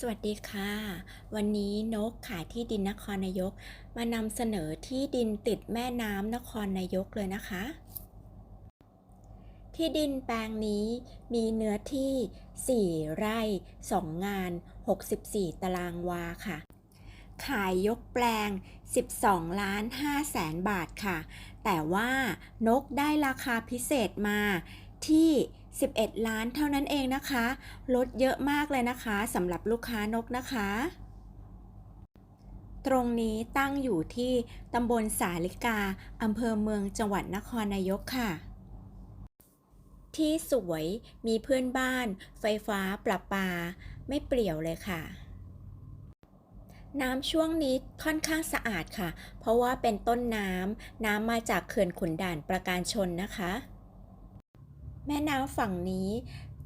สวัสดีค่ะ วันนี้นกขายที่ดินนครนายก มานำเสนอที่ดินติดแม่น้ำนครนายกเลยนะคะ ที่ดินแปลงนี้มีเนื้อที่ 4 ไร่ 2 งาน 64 ตารางวาค่ะ ขายยกแปลง 12 ล้าน5แสนบาทค่ะ แต่ว่านกได้ราคาพิเศษมาที่ 11 ล้านเท่านั้นเองนะคะ ลดเยอะมากเลยนะคะสำหรับลูกค้านกนะคะ ตรงนี้ตั้งอยู่ที่ตำบลสาลิกาอำเภอเมืองจังหวัดนครนายกค่ะ ที่สวยมีเพื่อนบ้าน ไฟฟ้าประปา ไม่เปลี่ยวเลยค่ะน้ำช่วงนี้ค่อนข้างสะอาดค่ะ เพราะว่าเป็นต้นน้ำ น้ำมาจากเขื่อนขุนด่านประการชนนะคะ แม่น้ำฝั่งนี้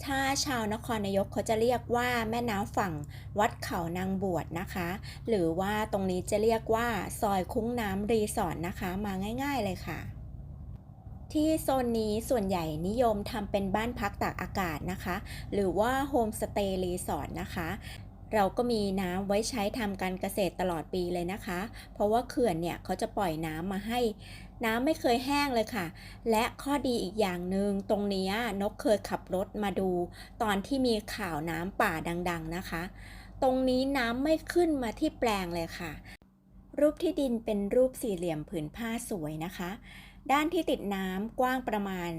ถ้าชาวนครนายกเขาจะเรียกว่าแม่น้ำฝั่งวัดเขานางบวชนะคะ หรือว่าตรงนี้จะเรียกว่าซอยคุ้งน้ำรีสอร์ทนะคะ มาง่าย ๆเลยค่ะ ที่โซนนี้ส่วนใหญ่นิยมทำเป็นบ้านพักตากอากาศนะคะ หรือว่าโฮมสเตย์รีสอร์ทนะคะ เราก็มีน้ำไว้ใช้ทำการเกษตรตลอดปีเลยนะคะ เพราะว่าเขื่อนเนี่ยเขาจะปล่อยน้ำมาให้ น้ำไม่เคยแห้งเลยค่ะ และข้อดีอีกอย่างหนึ่งตรงนี้นกเคยขับรถมาดู ตอนที่มีข่าวน้ำป่าดัง ๆนะคะ ตรงนี้น้ำไม่ขึ้นมาที่แปลงเลยค่ะ รูปที่ดินเป็นรูปสี่เหลี่ยมผืนผ้าสวยนะคะ ด้านที่ติดน้ำกว้างประมาณ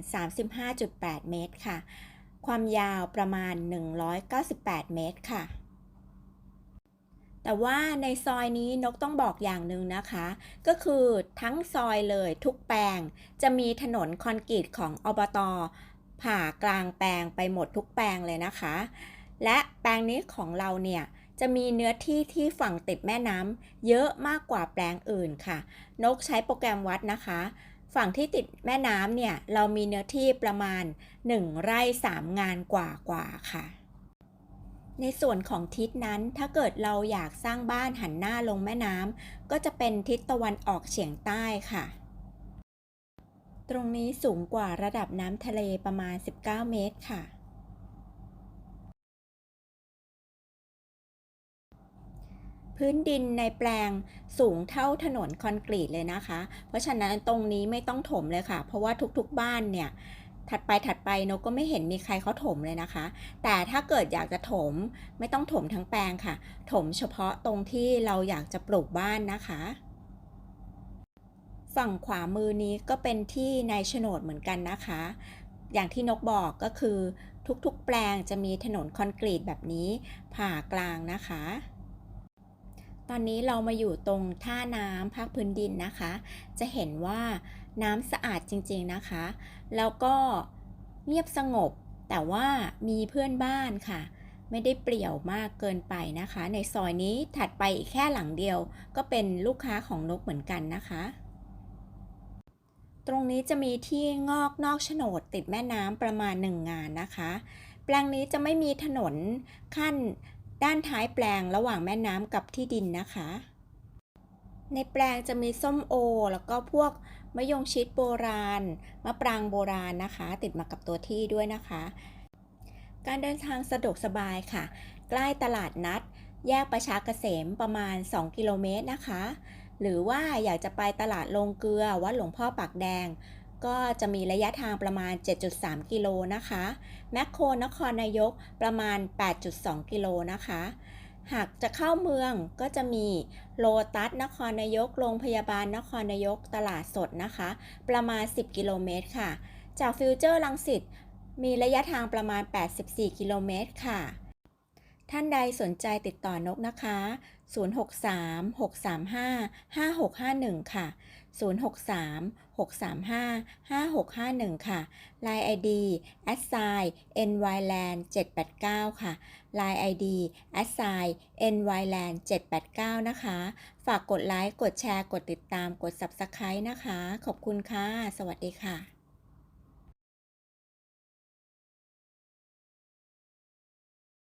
35.8 เมตรค่ะ ความยาวประมาณ 198 เมตรค่ะ แต่ว่าในซอยนี้นกต้องบอกอย่างหนึ่งนะคะ ก็คือทั้งซอยเลยทุกแปลงจะมีถนนคอนกรีตของอบตผ่ากลางแปลงไปหมดทุกแปลงเลยนะคะ และแปลงนี้ของเราเนี่ยจะมีเนื้อที่ที่ฝั่งติดแม่น้ำเยอะมากกว่าแปลงอื่นค่ะ นกใช้โปรแกรมวัดนะคะ ฝั่งที่ติดแม่น้ำเนี่ยเรามีเนื้อที่ประมาณ 1 ไร่ 3 งานกว่ากว่าค่ะ ในส่วนของทิศนั้นถ้าเกิดเราอยากสร้างบ้านหันหน้าลงแม่น้ำก็จะเป็นทิศตะวันออกเฉียงใต้ค่ะ ตรงนี้สูงกว่าระดับน้ำทะเลประมาณ 19 เมตรค่ะ พื้นดินในแปลงสูงเท่าถนนคอนกรีตเลยนะคะ เพราะฉะนั้นตรงนี้ไม่ต้องถมเลยค่ะ เพราะว่าทุกๆบ้านเนี่ย ถัดไปถัดไปนกก็ไม่เห็นมีใครเขาถมเลยนะคะ แต่ถ้าเกิดอยากจะถมไม่ต้องถมทั้งแปลงค่ะ ถมเฉพาะตรงที่เราอยากจะปลูกบ้านนะคะ ฝั่งขวามือนี้ก็เป็นที่ในโฉนดเหมือนกันนะคะ อย่างที่นกบอกก็คือทุกๆ แปลงจะมีถนนคอนกรีตแบบนี้ผ่ากลางนะคะ ตอนนี้เรามาอยู่ตรงท่าน้ำภาคพื้นดินนะคะ จะเห็นว่าน้ำสะอาดจริงๆนะคะ แล้วก็เงียบสงบ แต่ว่ามีเพื่อนบ้านค่ะ ไม่ได้เปลี่ยวมากเกินไปนะคะ ในซอยนี้ถัดไปอีกแค่หลังเดียว ก็เป็นลูกค้าของนกเหมือนกันนะคะ ตรงนี้จะมีที่งอกนอกโฉนดติดแม่น้ำประมาณหนึ่งงานนะคะ แปลงนี้จะไม่มีถนนขั้น ด้านท้ายแปลงระหว่างแม่น้ำกับที่ดินนะคะ ในแปลงจะมีส้มโอ แล้วก็พวกมะยงชิดโบราณ มะปรางโบราณนะคะ ติดมากับตัวที่ด้วยนะคะ การเดินทางสะดวกสบายค่ะ ใกล้ตลาดนัด แยกประชาเกษมประมาณ 2 กิโลเมตรนะคะ หรือว่าอยากจะไปตลาดลงเกลือวัดหลวงพ่อปากแดง ก็จะมีระยะทางประมาณ 7.3 กิโลนะคะ แมคโครนครนายกประมาณ 8.2 กิโลนะคะ หากจะเข้าเมืองก็จะมีโลตัสนครนายก โรงพยาบาลนครนายก ตลาดสดนะคะ ประมาณ 10 กิโลเมตรค่ะ จากฟิวเจอร์ลังสิตมีระยะทางประมาณ 84 กิโลเมตรค่ะ ท่านใดสนใจติดต่อนกนะคะ 063 635 5651 ค่ะ 063 635 5651 ค่ะ Line ID a s i g n y l a n d 789 ค่ะ Line ID a s i nyland 789 นะคะ ฝากกดไลค์ กดแชร์ กดติดตาม กด Subscribe นะคะ ขอบคุณค่ะ สวัสดีค่ะ